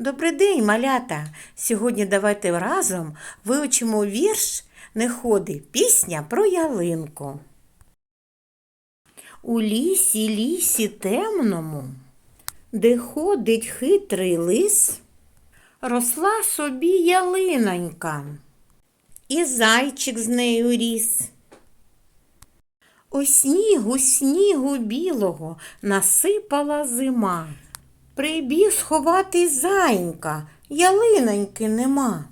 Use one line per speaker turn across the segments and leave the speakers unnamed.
Добрий день, малята! Сьогодні давайте разом вивчимо вірш Не ходи, пісня про ялинку. У лісі, лісі темному, де ходить хитрий лис, росла собі ялинонька, і зайчик з нею ріс. У снігу, снігу білого насипала зима. Прибіг сховати зайнька, ялиноньки нема.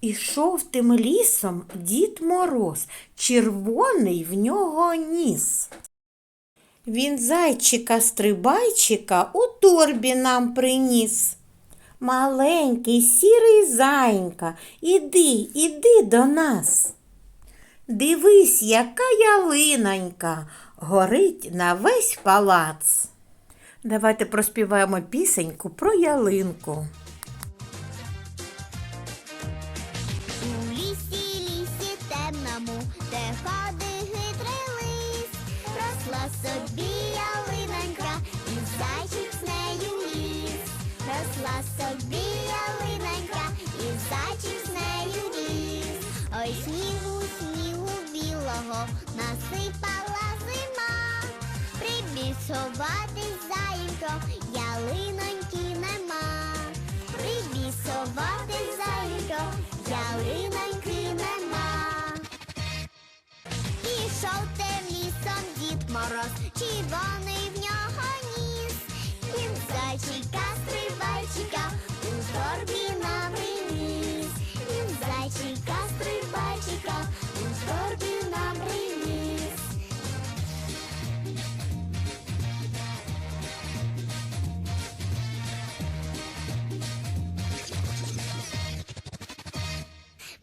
Ішов тим лісом дід Мороз, червоний в нього ніс. Він зайчика стрибайчика у торбі нам приніс. Маленький сірий зайнька, іди, іди до нас. Дивись, яка ялинонька горить на весь палац. Давайте проспіваємо пісеньку про ялинку.
Прибіг зайко, ялиноньки нема. Прибіг сховатись заєнько, ялиноньки нема. Ішов тим лісом дід мороз,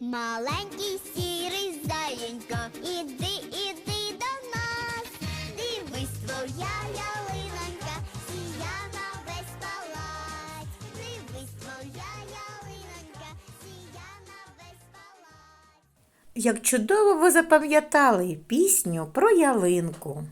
Маленький сірий заєнько, іди, іди до нас. Дивись, твоя ялинонька, сія на весь палац. Дивись, твоя ялинонька, сія на весь палац.
Як чудово ви запам'ятали пісню про ялинку.